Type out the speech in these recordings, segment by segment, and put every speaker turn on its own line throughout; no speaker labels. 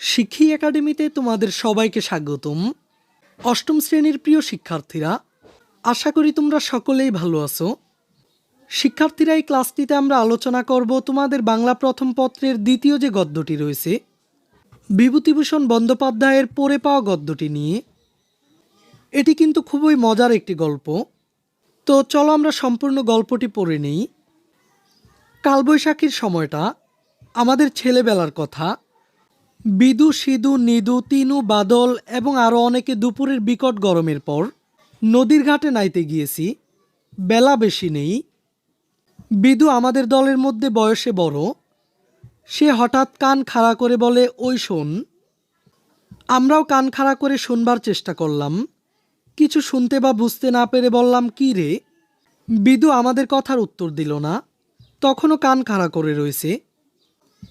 শিক্ষী একাডেমিতে তোমাদের সবাইকে স্বাগতম। অষ্টম শ্রেণির প্রিয় শিক্ষার্থীরা, আশা করি তোমরা সকলেই ভালো আছো। শিক্ষার্থীরা, এই ক্লাসটিতে আমরা আলোচনা করব তোমাদের বাংলা প্রথম পত্রের দ্বিতীয় যে গদ্যটি রয়েছে, বিভূতিভূষণ বন্দ্যোপাধ্যায়ের পড়ে পাওয়া গদ্যটি নিয়ে। এটি কিন্তু খুবই মজার একটি গল্প। তো চলো আমরা সম্পূর্ণ গল্পটি পড়ে নিই। কালবৈশাখীর সময়টা, আমাদের ছেলেবেলার কথা। বিদু, সিদু, নিদু, তিনু, বাদল এবং আরও অনেকে দুপুরের বিকট গরমের পর নদীর ঘাটে নাইতে গিয়েছি। বেলা বেশি নেই। বিদু আমাদের দলের মধ্যে বয়সে বড়। সে হঠাৎ কান খাড়া করে বলে, ওই শোন, আমরাও কান খাড়া করে শুনবার চেষ্টা করলাম। কিছু শুনতে বা বুঝতে না পেরে বললাম, কি রে? বিদু আমাদের কথার উত্তর দিল না। তখনও কান খাড়া করে রয়েছে।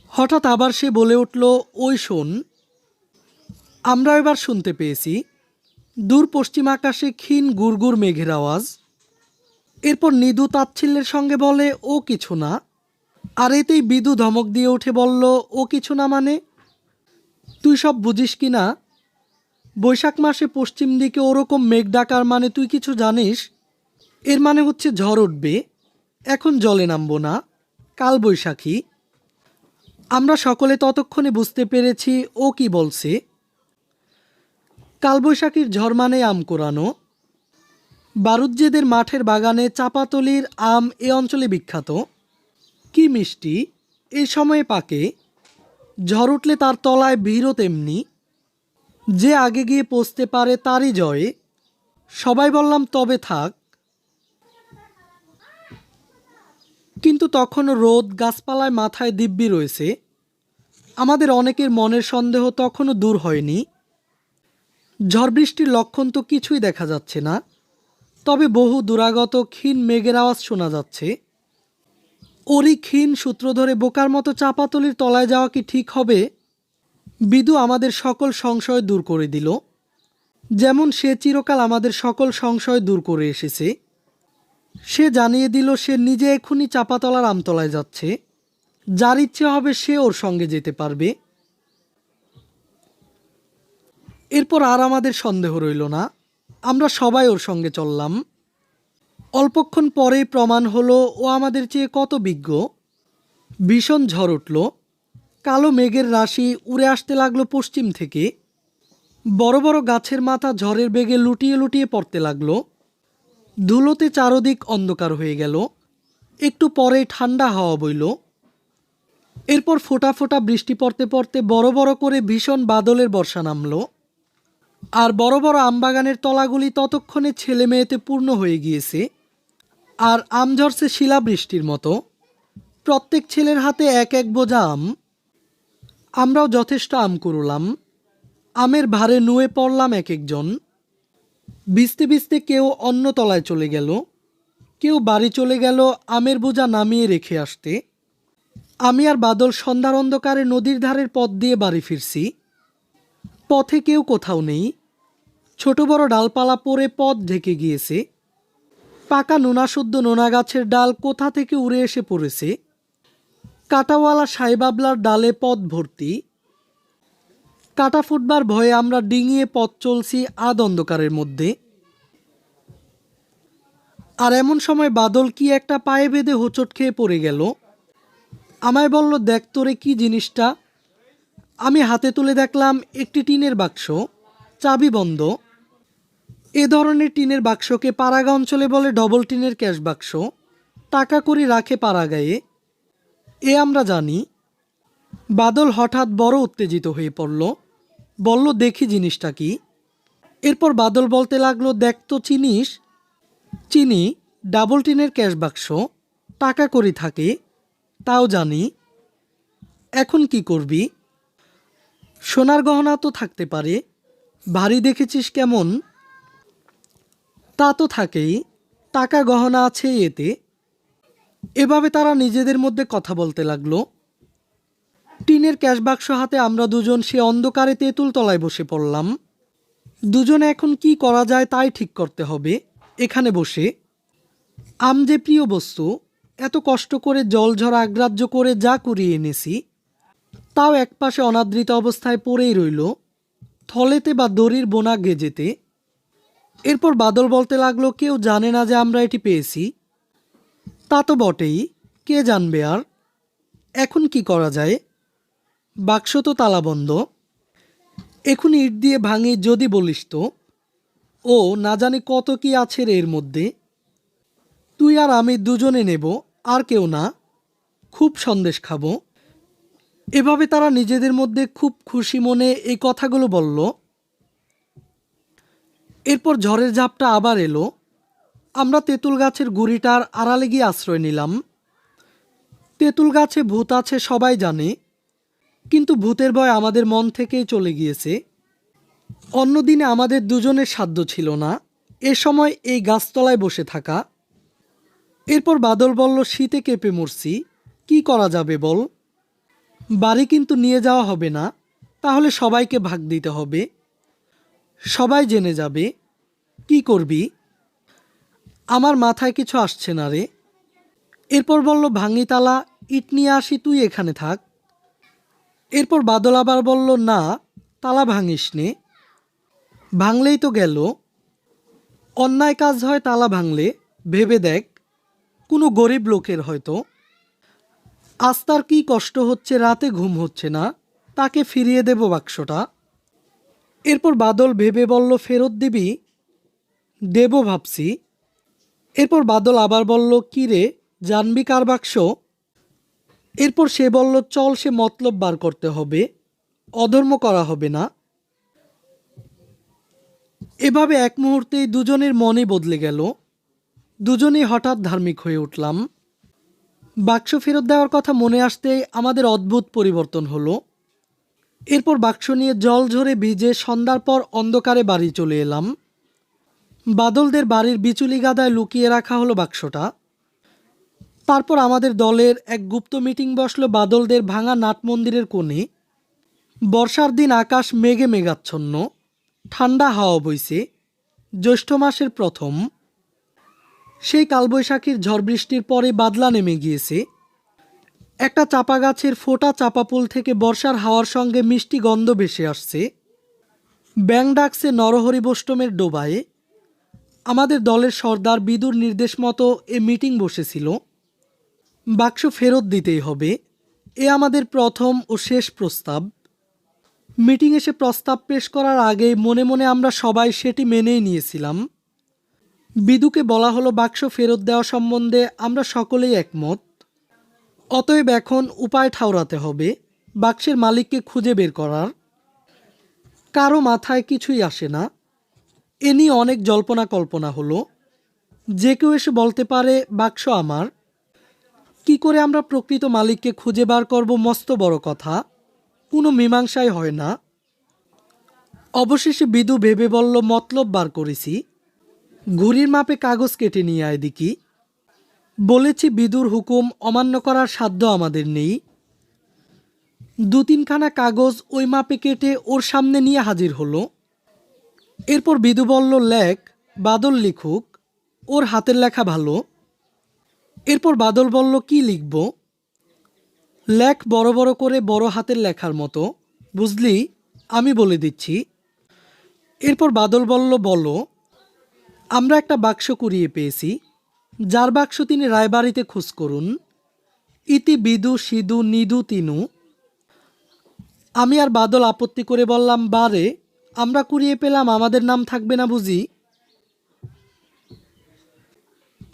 হঠাৎ আবার সে বলে উঠল, ওই শোন আমরা এবার শুনতে পেয়েছি। দূর পশ্চিম আকাশে ক্ষীণ গুড়গুড় মেঘের আওয়াজ। এরপর নিদু তাচ্ছিল্যের সঙ্গে বলে, ও কিছু না। আর এতেই বিদু ধমক দিয়ে উঠে বলল, ও কিছু না মানে? তুই সব বুঝিস কি না? বৈশাখ মাসে পশ্চিম দিকে ওরকম মেঘ ডাকার মানে তুই কিছু জানিস? এর মানে হচ্ছে ঝড় উঠবে। এখন জলে নামবো না। কাল বৈশাখী। আমরা সকলে ততক্ষণে বুঝতে পেরেছি ও কি বলছে। কালবৈশাখীর ঝড় মানে আম কোরানো। বারুজ্জেদের মাঠের বাগানে চাপাতলির আম এ অঞ্চলে বিখ্যাত। কি মিষ্টি এই সময়ে পাকে। ঝড় উঠলে তার তলায় ভিড়ও তেমনি। যে আগে গিয়ে পৌঁছতে পারে তারই জয়ে। সবাই বললাম, তবে থাক। কিন্তু তখনও রোদ গাছপালায় মাথায় দিব্যি রয়েছে। আমাদের অনেকের মনের সন্দেহ তখনও দূর হয়নি। ঝড় বৃষ্টির লক্ষণ তো কিছুই দেখা যাচ্ছে না। তবে বহু দুরাগত ক্ষীণ মেঘের আওয়াজ শোনা যাচ্ছে। ওরই ক্ষীণ সূত্র ধরে বোকার মতো চাপাতলির তলায় যাওয়া কি ঠিক হবে? বিদু আমাদের সকল সংশয় দূর করে দিল। যেমন সে চিরকাল আমাদের সকল সংশয় দূর করে এসেছে। সে জানিয়ে দিল সে নিজে এক্ষুনি চাপাতলার আমতলায় যাচ্ছে। যার ইচ্ছে হবে সে ওর সঙ্গে যেতে পারবে। এরপর আর আমাদের সন্দেহ রইল না। আমরা সবাই ওর সঙ্গে চললাম। অল্পক্ষণ পরেই প্রমাণ হলো, ও আমাদের চেয়ে কত বিজ্ঞ। ভীষণ ঝড় উঠল। কালো মেঘের রাশি উড়ে আসতে লাগল পশ্চিম থেকে। বড় বড় গাছের মাথা ঝড়ের বেগে লুটিয়ে লুটিয়ে পড়তে লাগল। ধুলোতে চারদিক অন্ধকার হয়ে গেল। একটু পরে ঠান্ডা হাওয়া বইল। এরপর ফোটা ফোটা বৃষ্টি পড়তে পড়তে বড় বড় করে ভীষণ বাদলের বর্ষা নামল। আর বড় বড় আমবাগানের তলাগুলি ততক্ষণে ছেলে মেয়েতে পূর্ণ হয়ে গিয়েছে। আর আম ঝরছে শিলাবৃষ্টির মতো। প্রত্যেক ছেলের হাতে এক এক বোঝা আম। আমরাও যথেষ্ট আম কুড়লাম। আমের ভারে নুয়ে পড়লাম এক একজন। ভিজতে ভিজতে কেউ অন্য তলায় চলে গেল। কেউ বাড়ি চলে গেল আমের বোঝা নামিয়ে রেখে আসতে। আমি আর বাদল সন্ধ্যার অন্ধকারে নদীর ধারের পথ দিয়ে বাড়ি ফিরছি। পথে কেউ কোথাও নেই। ছোট বড় ডালপালা পড়ে পথ ঢেকে গিয়েছে। পাকা নোনাশুদ্ধ নোনা গাছের ডাল কোথা থেকে উড়ে এসে পড়েছে। কাটাওয়ালা সাইবাবলার ডালে পথ ভর্তি। কাটা ফুটবার ভয়ে আমরা ডিঙিয়ে পথ চলছি আদ অন্ধকারের মধ্যে। আর এমন সময় বাদল কি একটা পায়ে বেঁধে হোঁচট খেয়ে পড়ে গেল। আমায় বলল, দেখ তোরে কি জিনিসটা? আমি হাতে তুলে দেখলাম একটি টিনের বাক্স, চাবি বন্ধ। এ ধরনের টিনের বাক্সকে পাড়াগা অঞ্চলে বলে ডবল টিনের ক্যাশ বাক্স, টাকা করে রাখে পাড়াগায়ে এ আমরা জানি। বাদল হঠাৎ বড় উত্তেজিত হয়ে পড়ল। বলল, দেখি জিনিসটা কি। এরপর বাদল বলতে লাগল, দেখ তো চিনিস। চিনি? ডাবল টিনের ক্যাশ বাক্স। টাকা করি থাকে, তাও জানি। এখন কি করবি? সোনার গহনা তো থাকতে পারে। ভারী দেখেছিস কেমন? তা তো থাকেই। টাকা গহনা আছে এতে। এভাবে তারা নিজেদের মধ্যে কথা বলতে লাগল। টিনের ক্যাশবাক্স হাতে আমরা দুজন সে অন্ধকারে তেঁতুল তলায় বসে পড়লাম। দুজনে এখন কি করা যায় তাই ঠিক করতে হবে। এখানে বসে। আম যে প্রিয় বস্তু, এত কষ্ট করে জল ঝরা আগ্রাহ্য করে যা কুড়িয়ে এনেছি, তাও একপাশে অনাদৃত অবস্থায় পড়েই রইল, থলেতে বা দড়ির বোনা গেজেতে। এরপর বাদল বলতে লাগল, কেউ জানে না যে আমরা এটি পেয়েছি। তা তো বটেই, কে জানবে আর? এখন কি করা যায়? বাক্স তো তালাবন্ধ এখন ইট দিয়ে ভাঙি যদি বলিস তো। ও না জানি কত কি আছে রে এর মধ্যে। তুই আর আমি দুজনে নেব, আর কেউ না। খুব সন্দেশ খাব। এভাবে তারা নিজেদের মধ্যে খুব খুশি মনে এই কথাগুলো বলল। এরপর ঝড়ের ঝাপটা আবার এলো। আমরা তেঁতুল গাছের গুড়িটার আড়ালে গিয়ে আশ্রয় নিলাম। তেঁতুল গাছে ভূত আছে সবাই জানে। কিন্তু ভূতের ভয় আমাদের মন থেকেই চলে গিয়েছে। অন্যদিনে আমাদের দুজনের সাধ্য ছিল না। এ সময় এই গাছতলায় বসে থাকা। এরপর বাদল বলল, শীতে কেঁপে মরছি। কি করা যাবে বল? বাড়ি কিন্তু নিয়ে যাওয়া হবে না। তাহলে সবাইকে ভাগ দিতে হবে। সবাই জেনে যাবে। কি করবি? আমার মাথায় কিছু আসছে না রে। এরপর বলল, ভাঙিতালা, ইট নিয়ে আসি, তুই এখানে থাক। এরপর বাদল আবার বলল, না, তালা ভাঙিস নে ভাঙলেই তো গেল। অন্যায় কাজ হয় তালা ভাঙলে। ভেবে দেখ, কোনো গরিব লোকের হয়তো। আজ তার কী কষ্ট হচ্ছে, রাতে ঘুম হচ্ছে না। তাকে ফিরিয়ে দেব বাক্সটা। এরপর বাদল ভেবে বলল, ফেরত দিবি? দেব ভাবছি। এরপর বাদল আবার বলল, কি রে, জানবি কার বাক্স? এরপর সে বলল, চল, সে মতলব বার করতে হবে। অধর্ম করা হবে না। এভাবে এক মুহূর্তেই দুজনের মনই বদলে গেল। দুজনেই হঠাৎ ধার্মিক হয়ে উঠলাম। বাক্স ফেরত দেওয়ার কথা মনে আসতেই আমাদের অদ্ভুত পরিবর্তন হলো। এরপর বাক্স নিয়ে জল ঝরে ভিজে সন্ধ্যার পর অন্ধকারে বাড়ি চলে এলাম। বাদলদের বাড়ির বিচুলি গাদায় লুকিয়ে রাখা হলো বাক্সটা। তারপর আমাদের দলের এক গুপ্ত মিটিং বসল বাদলদের ভাঙা নাট মন্দিরের কোণে। বর্ষার দিন আকাশ মেঘে মেঘাচ্ছন্ন, ঠান্ডা হাওয়া বইছে, জ্যৈষ্ঠ মাসের প্রথম। সেই কালবৈশাখীর ঝড় বৃষ্টির পরে বাদলা নেমে গিয়েছে। একটা চাপা গাছের ফোটা চাপা ফুল থেকে বর্ষার হাওয়ার সঙ্গে মিষ্টি গন্ধ ভেসে আসছে। ব্যাং ডাকছে নরহরি বৈষ্টমের ডোবায়। আমাদের দলের সর্দার বিদুর নির্দেশ মতো এ মিটিং বসেছিল। বাক্স ফেরত দিতেই হবে। এ আমাদের প্রথম ও শেষ প্রস্তাব। মিটিং এসে প্রস্তাব পেশ করার আগেই মনে মনে আমরা সবাই সেটি মেনেই নিয়েছিলাম। বিদুকে বলা হলো বাক্স ফেরত দেওয়া সম্বন্ধে আমরা সকলেই একমত। অতএব এখন উপায় ঠাউরাতে হবে, বাক্সের মালিককে খুঁজে বের করার। কারও মাথায় কিছুই আসে না। এ নিয়ে অনেক জল্পনা কল্পনা হলো। যে কেউ এসে বলতে পারে, বাক্স আমার। কি করে আমরা প্রকৃত মালিককে খুঁজে বার করব মস্ত বড় কথা? কোনো মীমাংসাই হয় না। অবশেষে বিদু ভেবে বলল, মতলব বার করেছি। ঘুড়ির মাপে কাগজ কেটে নিয়ে আয় দিকি বলেছি, বিদুর হুকুম অমান্য করার সাধ্য আমাদের নেই। দু তিনখানা কাগজ ওই মাপে কেটে ওর সামনে নিয়ে হাজির হলো। এরপর বিদু বলল, লেখ, বাদল লিখুক, ওর হাতের লেখা ভালো। এরপর বাদল বলল, কি লিখব? লেখ বড় বড় করে বড় হাতের লেখার মতো। বুঝলি? আমি বলে দিচ্ছি। এরপর বাদল বলল, বলো। আমরা একটা বাক্স কুড়িয়ে পেয়েছি। যার বাক্স তিনি রায়বাড়িতে খোঁজ করুন। ইতি বিদু, সিদু, নিদু, তিনু। আমি আর বাদল আপত্তি করে বললাম, বারে, আমরা কুড়িয়ে পেলাম, আমাদের নাম থাকবে না বুঝি?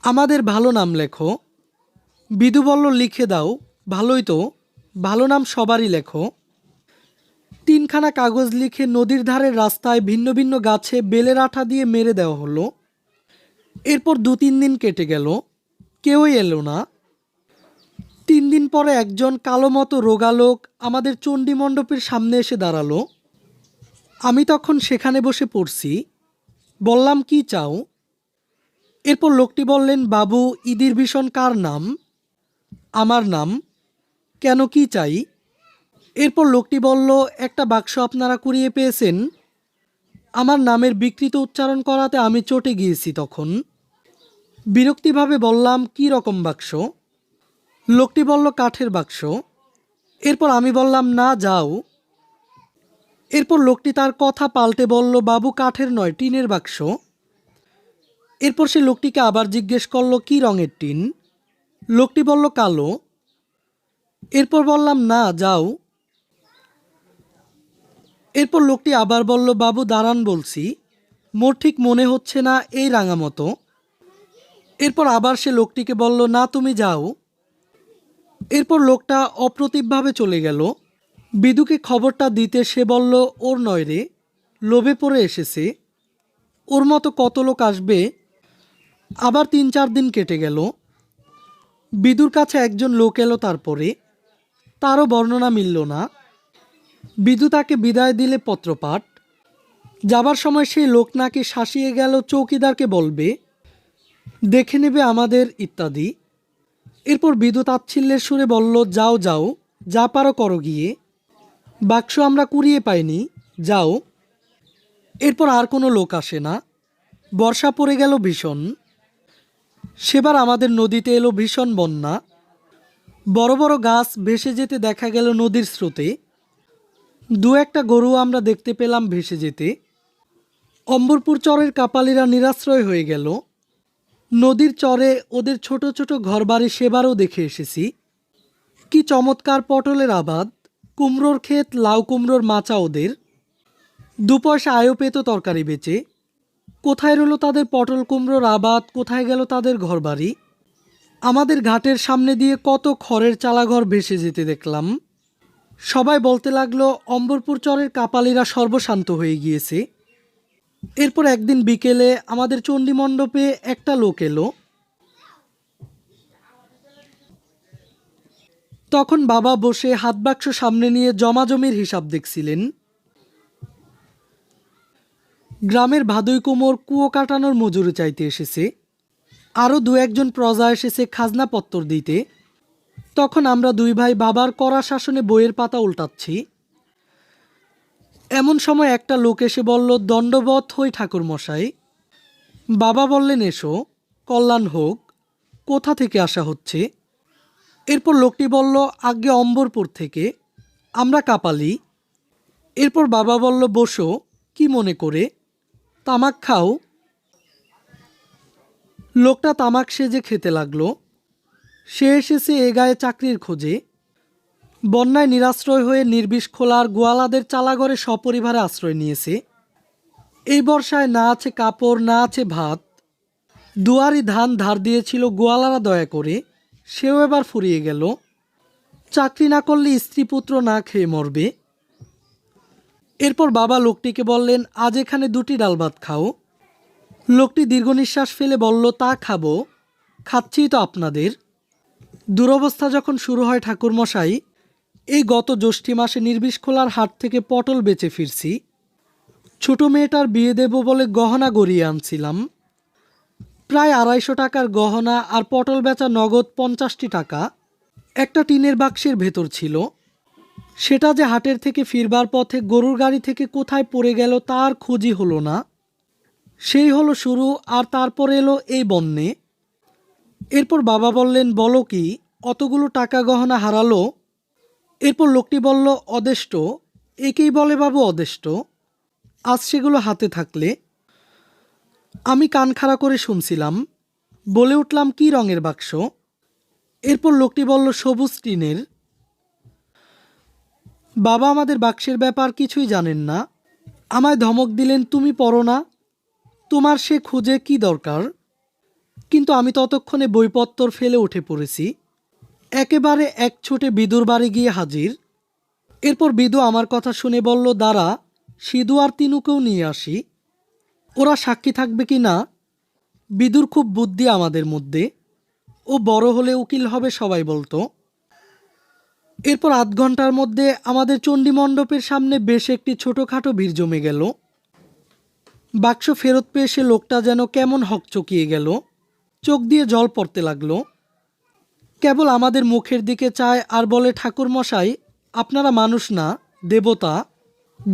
আমাদের ভালো নাম লেখো। বিদু বলল, লিখে দাও। ভালোই তো। ভালো নাম সবারই লেখো। তিনখানা কাগজ লিখে নদীর ধারের রাস্তায় ভিন্ন ভিন্ন গাছে বেলের আঠা দিয়ে মেরে দেওয়া হলো। এরপর দু তিন দিন কেটে গেল। কেউই এলো না। তিন দিন পরে একজন কালো মতো রোগালোক আমাদের চণ্ডী মণ্ডপের সামনে এসে দাঁড়াল। আমি তখন সেখানে বসে পড়ছি। বললাম, কি চাও? এরপর লোকটি বললেন, বাবু, ইদির ভীষণ কার নাম? আমার নাম, কেন কি চাই? এরপর লোকটি বলল, একটা বাক্স আপনারা কুড়িয়ে পেয়েছেন। আমার নামের বিকৃত উচ্চারণ করাতে আমি চটে গিয়েছি তখন। বিরক্তিভাবে বললাম, কি রকম বাক্স? লোকটি বলল, কাঠের বাক্স। এরপর আমি বললাম, না, যাও। এরপর লোকটি তার কথা পাল্টে বলল, বাবু, কাঠের নয়, টিনের বাক্স। এরপর সে লোকটিকে আবার জিজ্ঞেস করল, কি রঙের টিন? লোকটি বলল, কালো। এরপর বললাম, না, যাও। এরপর লোকটি আবার বলল, বাবু, দাঁড়ান বলছি। মোর ঠিক মনে হচ্ছে না এই রাঙা মতো। এরপর আবার সে লোকটিকে বলল, না, তুমি যাও। এরপর লোকটা অপ্রতিভভাবে চলে গেল। বিদুকে খবরটা দিতে সে বলল, ওর নয় রে, লোভে পড়ে এসেছে। ওর মতো কত লোক আসবে আবার তিন চার দিন কেটে গেল। বিদুর কাছে একজন লোক এলো তারপরে। তারও বর্ণনা মিলল না। বিদু তাকে বিদায় দিলে পত্রপাঠ। যাবার সময় সেই লোক নাকি শাসিয়ে গেল, চৌকিদারকে বলবে, দেখে নেবে আমাদের, ইত্যাদি। এরপর বিদু তাচ্ছিল্যের সুরে বলল, যাও যাও, যা পারো করো গিয়ে। বাক্স আমরা কুড়িয়ে পাইনি, যাও। এরপর আর কোনো লোক আসে না। বর্ষা পড়ে গেল ভীষণ। সেবার আমাদের নদীতে এলো ভীষণ বন্যা। বড় বড় গাছ ভেসে যেতে দেখা গেল নদীর স্রোতে। দু একটা গরু আমরা দেখতে পেলাম ভেসে যেতে। অম্বরপুর চরের কাপালিরা নিরাশ্রয় হয়ে গেল। নদীর চরে ওদের ছোট ছোট ঘরবাড়ি সেবারও দেখে এসেছি। কি চমৎকার পটলের আবাদ, কুমড়োর ক্ষেত, লাউ কুমড়োর মাচা ওদের। দু পয়সা আয়ও পেত তরকারি বেচে। কোথায় রইল তাদের পটল কুমড়োর আবাদ? কোথায় গেল তাদের ঘরবাড়ি? আমাদের ঘাটের সামনে দিয়ে কত খড়ের চালাঘর ভেসে যেতে দেখলাম। সবাই বলতে লাগল, অম্বরপুর চরের কাপালিরা সর্বশান্ত হয়ে গিয়েছে। এরপর একদিন বিকেলে আমাদের চণ্ডী মণ্ডপে একটা লোক এলো। তখন বাবা বসে হাত বাক্স সামনে নিয়ে জমাজমির হিসাব দেখছিলেন। গ্রামের ভাদুই কোমর কুয়ো কাটানোর মজুরি চাইতে এসেছে। আরও দু একজন প্রজা এসেছে খাজনা পত্তর দিতে। তখন আমরা দুই ভাই বাবার কড়া শাসনে বইয়ের পাতা উল্টাচ্ছি। এমন সময় একটা লোক এসে বলল দণ্ডবধ হই ঠাকুর মশাই বাবা বললেন, এসো, কল্যাণ হোক, কোথা থেকে আসা হচ্ছে? এরপর লোকটি বলল আগে অম্বরপুর থেকে, আমরা কাপালি। এরপর বাবা বলল, বসো, কি মনে করে? তামাক খাও। লোকটা তামাক সেজে খেতে লাগল। সে এসেছে এ গায়ে চাকরির খোঁজে। বন্যায় নিরাশ্রয় হয়ে নির্বিষ খোলার গোয়ালাদের চালাঘরে সপরিবারে আশ্রয় নিয়েছে। এই বর্ষায় না আছে কাপড়, না আছে ভাত। দুয়ারি ধান ধার দিয়েছিল গোয়ালারা দয়া করে। সেও এবার ফুরিয়ে গেল। চাকরি না করলে স্ত্রী পুত্র না খেয়ে মরবে। এরপর বাবা লোকটিকে বললেন, আজ এখানে দুটি ডাল ভাত খাও। লোকটি দীর্ঘ নিঃশ্বাস ফেলে বলল, তা খাব, খাচ্ছি তো আপনাদের। দুরবস্থা যখন শুরু হয় ঠাকুরমশাই, এই গত জ্যৈষ্ঠী মাসে নির্বিষ খোলার হাট থেকে পটল বেচে ফিরছি। ছোট মেয়েটার বিয়ে দেব বলে গহনা গড়িয়ে আনছিলাম। প্রায় আড়াইশো টাকার গহনা আর পটল বেচা নগদ পঞ্চাশটি টাকা একটা টিনের বাক্সের ভেতর ছিল। সেটা যে হাটের থেকে ফিরবার পথে গরুর গাড়ি থেকে কোথায় পড়ে গেল তার খোঁজই হলো না। সেই হলো শুরু আর তারপর এলো এই বন্যে। এরপর বাবা বললেন, বলো কি, অতগুলো টাকা গহনা হারালো? এরপর লোকটি বলল, অদেষ্ট, একেই বলে বাবু অদেষ্ট। আজ সেগুলো হাতে থাকলে। আমি কান খাড়া করে শুনছিলাম, বলে উঠলাম, কি রঙের বাক্স? এরপর লোকটি বলল, সবুজ টিনের। বাবা আমাদের বাক্সের ব্যাপার কিছুই জানেন না। আমায় ধমক দিলেন, তুমি পড়ো না। তোমার সে খুঁজে কি দরকার? কিন্তু আমি ততক্ষণে বইপত্তর ফেলে উঠে পড়েছি। একেবারে এক ছোটে বিদুর বাড়ি গিয়ে হাজির। এরপর বিদু আমার কথা শুনে বলল, দাঁড়া, সিধু আর তিনুকেও নিয়ে আসি। ওরা সাক্ষী থাকবে কি না? বিদুর খুব বুদ্ধি আমাদের মধ্যে। ও বড় হলে উকিল হবে সবাই বলতো। এরপর আধ ঘণ্টার মধ্যে আমাদের চণ্ডী মণ্ডপের সামনে বেশ একটি ছোটোখাটো ভিড় জমে গেল। বাক্স ফেরত পেয়ে সে লোকটা যেন কেমন হকচকিয়ে গেল। চোখ দিয়ে জল পড়তে লাগল। কেবল আমাদের মুখের দিকে চায় আর বলে ঠাকুর মশাই আপনারা মানুষ না, দেবতা।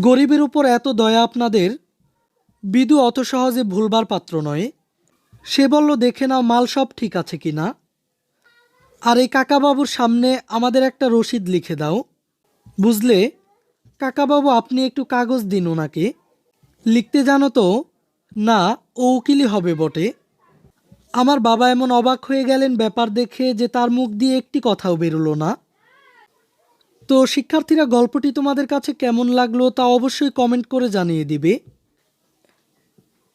গরিবের উপর এত দয়া আপনাদের। বিদু অত সহজে ভুলবার পাত্র নয়। সে বলল, দেখে নাও, মাল সব ঠিক আছে কি না আর এই কাকাবাবুর সামনে আমাদের একটা রসিদ লিখে দাও। বুঝলে? কাকাবাবু, আপনি একটু কাগজ দিন ওনাকে। লিখতে জানো তো, না, ও উকিলই হবে বটে। আমার বাবা এমন অবাক হয়ে গেলেন ব্যাপার দেখে যে তার মুখ দিয়ে একটি কথাও বেরোলো না। তো শিক্ষার্থীরা, গল্পটি তোমাদের কাছে কেমন লাগল তা অবশ্যই কমেন্ট করে জানিয়ে দিবে।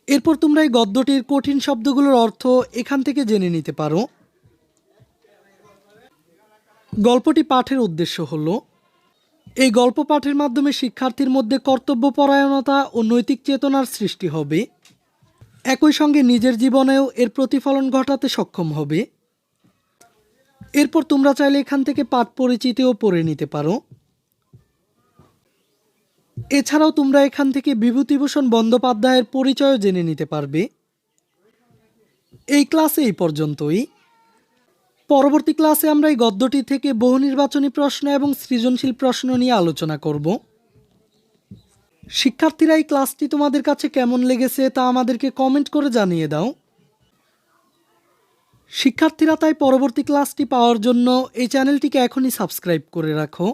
এরপর তোমরা এই গদ্যটির কঠিন শব্দগুলোর অর্থ এখান থেকে জেনে নিতে পারো। গল্পটি পাঠের উদ্দেশ্য হলো, এই গল্প পাঠের মাধ্যমে শিক্ষার্থীর মধ্যে কর্তব্যপরায়ণতা ও নৈতিক চেতনার সৃষ্টি হবে, একই সঙ্গে নিজের জীবনেও এর প্রতিফলন ঘটাতে সক্ষম হবে। এরপর তোমরা চাইলে এখান থেকে পাঠ পরিচিতিও পড়ে নিতে পারো। এছাড়াও তোমরা এখান থেকে বিভূতিভূষণ বন্দ্যোপাধ্যায়ের পরিচয়ও জেনে নিতে পারবে। এই ক্লাসে এই পর্যন্তই। পরবর্তী ক্লাসে আমরা এই গদ্যটি থেকে বহু নির্বাচনী প্রশ্ন এবং সৃজনশীল প্রশ্ন নিয়ে আলোচনা করব। শিক্ষার্থীরা, এই ক্লাসটি তোমাদের কাছে কেমন লেগেছে তা আমাদেরকে কমেন্ট করে জানিয়ে দাও। শিক্ষার্থীরা, তাই পরবর্তী ক্লাসটি পাওয়ার জন্য এই চ্যানেলটিকে এখনই সাবস্ক্রাইব করে রাখো।